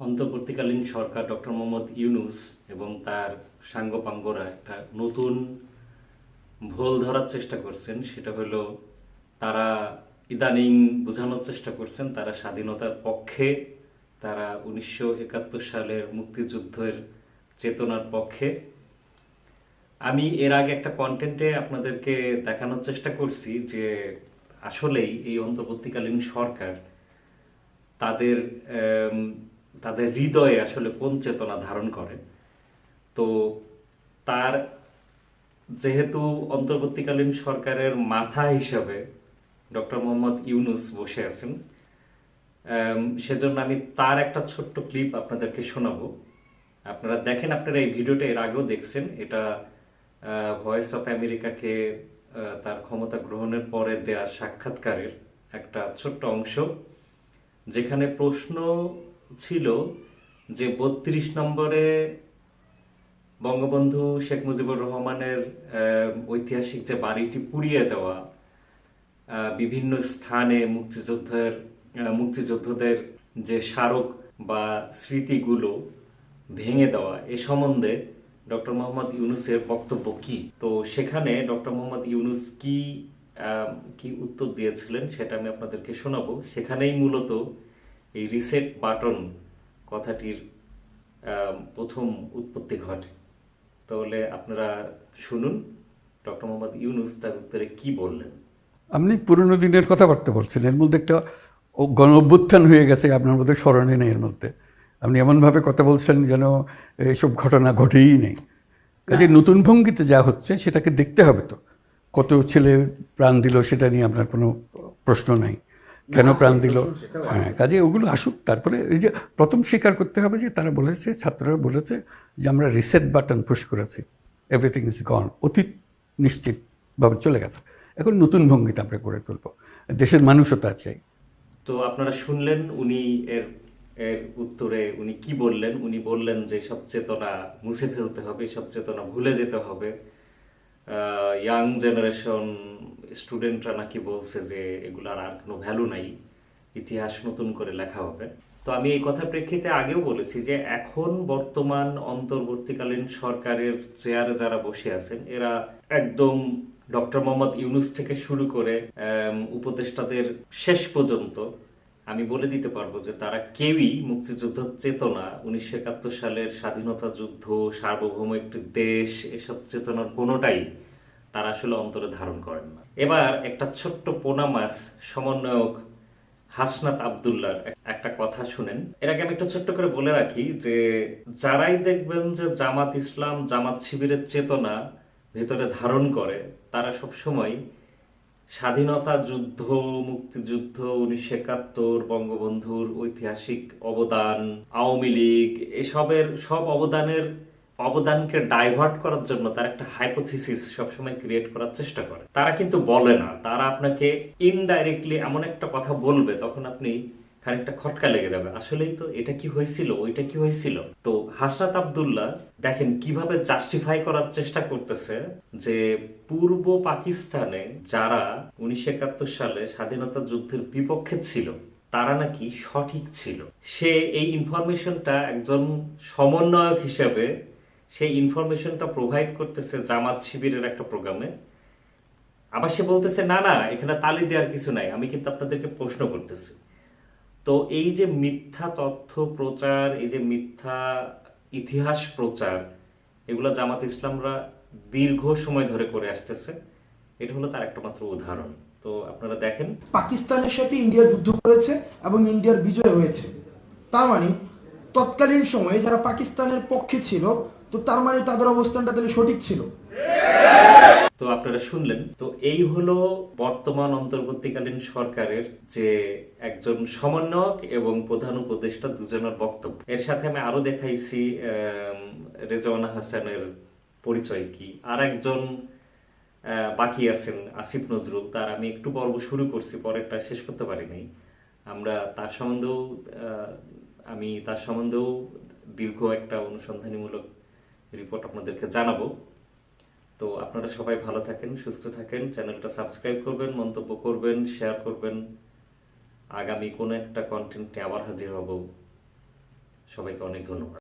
অন্তর্বর্তীকালীন সরকার ডক্টর মোহাম্মদ ইউনুস এবং তার সাঙ্গপাঙ্গরা একটা নতুন ভোল ধরার চেষ্টা করছেন। সেটা হলো তারা ইদানিং বোঝানোর চেষ্টা করছেন, তারা স্বাধীনতার পক্ষে, তারা উনিশশো একাত্তর সালের মুক্তিযুদ্ধের চেতনার পক্ষে। আমি এর আগে একটা কন্টেন্টে আপনাদেরকে দেখানোর চেষ্টা করছি যে আসলেই এই অন্তর্বর্তীকালীন সরকার তাদের তাদের হৃদয়ে আসলে কোন চেতনা ধারণ করে? তো তার যেহেতু অন্তর্বর্তীকালীন সরকারের মাথা হিসাবে ডক্টর মোহাম্মদ ইউনুস বসে আছেন সেজন্য আমি তার একটা ছোট্ট ক্লিপ আপনাদেরকে শোনাবো। আপনারা দেখেন, আপনারা এই ভিডিওটা এর আগেও দেখছেন। এটা ভয়েস অফ আমেরিকাকে তার ক্ষমতা গ্রহণের পরে দেয়া সাক্ষাৎকারের একটা ছোট্ট অংশ, যেখানে প্রশ্ন ছিল যে বত্রিশ নম্বরে বঙ্গবন্ধু শেখ মুজিবুর রহমানের ঐতিহাসিক যে বাড়িটি পুড়িয়ে দেওয়া বিভিন্ন স্থানে মুক্তিযুদ্ধের মুক্তিযোদ্ধাদের যে স্মারক বা স্মৃতিগুলো ভেঙে দেওয়া, এ সম্বন্ধে ডক্টর মোহাম্মদ ইউনুসের বক্তব্য কি? তো সেখানে ডক্টর মোহাম্মদ ইউনুস কি কি উত্তর দিয়েছিলেন সেটা আমি আপনাদেরকে শোনাবো। সেখানেই মূলত এই রিসেট বাটন কথাটির প্রথম উৎপত্তি ঘটে। তাহলে আপনারা শুনুন ডক্টর মোহাম্মদ ইউনুস তার উত্তরে কি বললেন। আপনি পুরনো দিনের কথাবার্তা বলছেন এর মধ্যে একটা গণ অভ্যুত্থান হয়ে গেছে আপনার মধ্যে স্মরণে নেই এর মধ্যে। আপনি এমনভাবে কথা বলছেন যেন এসব ঘটনা ঘটেই নেই। কাজে নতুন ভঙ্গিতে যা হচ্ছে সেটাকে দেখতে হবে তো। কত ছেলে প্রাণ দিল সেটা নিয়ে আপনার কোনো প্রশ্ন নাই। কেন প্রাণ দিল? হ্যাঁ কাজে ওগুলো আসুক তারপরে এই যে প্রথম স্বীকার করতে হবে যে তারা বলেছে ছাত্ররা বলেছে যে আমরা রিসেট বাটন পুশ করেছি এভরিথিং ইজ গন অতীত নিশ্চিতভাবে চলে গেছে। এখন নতুন ভঙ্গিতে আমরা করে তুলব। দেশের মানুষও তা চাই। তো আপনারা শুনলেন উনি এর এর উত্তরে উনি কি বললেন? উনি বললেন যে সব চেতনা মুছে ফেলতে হবে সব চেতনা ভুলে যেতে হবে। ইয়াং জেনারেশন স্টুডেন্টরা নাকি বলছে যে এগুলার আর কোনো ভ্যালু নাই, ইতিহাস নতুন করে লেখা হবে। তো আমি এই কথা প্রেক্ষিতে আগেও বলেছি যে এখন বর্তমান অন্তর্বর্তীকালীন সরকারের চেয়ারে যারা বসে আছেন, এরা একদম ডক্টর মোহাম্মদ ইউনুস থেকে শুরু করে উপদেষ্টাদের শেষ পর্যন্ত, আমি বলে দিতে পারব যে তারা কেউই মুক্তিযুদ্ধ চেতনা, উনিশশো একাত্তর সালের স্বাধীনতা যুদ্ধ, সার্বভৌম একটি দেশ, এসব চেতনার কোনোটাই তারা আসলে অন্তরে ধারণ করেন না। এবার একটা ছোট্ট পোনা মাছ সমন্বয়ক হাসনাত আবদুল্লার একটা কথা শুনেন। এর আগে আমি একটু ছোট্ট করে বলে রাখি যে, যারাই দেখবেন যে জামাত ইসলাম, জামাত শিবিরের চেতনা ভেতরে ধারণ করে, তারা সব সময় স্বাধীনতা যুদ্ধ, মুক্তিযুদ্ধ, উনিশশো একাত্তর, বঙ্গবন্ধুর ঐতিহাসিক অবদান, আওয়ামী লীগ, এসবের সব অবদানের অবদানকে ডাইভার্ট করার জন্য তার একটা হাইপোথিসিস সবসময় ক্রিয়েট করার চেষ্টা করে। তারা কিন্তু বলে না, তারা আপনাকে ইনডাইরেক্টলি এমন একটা কথা বলবে, তখন আপনি খানিকটা খটকা লেগে যাবে। আসলেই তো এটা কি হয়েছিল, ওইটা কি হয়েছিল? তো হাসরাত আবদুল্লাহ দেখেন কীভাবে জাস্টিফাই করার চেষ্টা করতেছে যে পূর্ব পাকিস্তানে যারা উনিশশো একাত্তর সালে স্বাধীনতা যুদ্ধের বিপক্ষে ছিল, তারা নাকি সঠিক ছিল। সে এই ইনফরমেশনটা একজন সমন্বয়ক হিসেবে সেই ইনফরমেশনটা প্রোভাইড করতেছে জামাত শিবিরের একটা প্রোগ্রামে আবার সে বলতেছে, না না, এখানে তালি দেওয়ার কিছু নাই, আমি কিন্তু আপনাদেরকে প্রশ্ন করতেছি। তো এই যে মিথ্যা তথ্য প্রচার, এই যে মিথ্যা ইতিহাস প্রচার, এগুলো জামাত ইসলামরা দীর্ঘ সময় ধরে করে আসতেছে। এটা হলো তার একটা মাত্র উদাহরণ। তো আপনারা দেখেন। পাকিস্তানের সাথে ইন্ডিয়া যুদ্ধ করেছে এবং ইন্ডিয়ার বিজয় হয়েছে। তার মানে তৎকালীন সময়ে যারা পাকিস্তানের পক্ষে ছিল তো তার মানে তাদের অবস্থানটা তাহলে সঠিক ছিল? তো আপনারা শুনলেন, তো এই হলো বর্তমান অন্তর্বর্তীকালীন সরকারের যে একজন সমন্বয়ক এবং প্রধান উপদেষ্টা দুজনের বক্তব্য। এর সাথে আমি আরও দেখাইছি রেজওয়ানা হাসানের পরিচয় কি। আর একজন বাকি আছেন, আসিফ নজরুল। তার আমি একটু পর্ব শুরু করছি, পরেরটা শেষ করতে পারি নাই আমরা তার সম্বন্ধেও আমি তার সম্বন্ধেও দীর্ঘ একটা অনুসন্ধানীমূলক রিপোর্ট আপনাদেরকে জানাব। তো আপনারা সবাই ভালো থাকেন, সুস্থ থাকেন, চ্যানেলটা সাবস্ক্রাইব করবেন, মন্তব্য করবেন শেয়ার করবেন। আগামী কোনো একটা কন্টেন্টে আবার হাজির হব। সবাইকে অনেক ধন্যবাদ।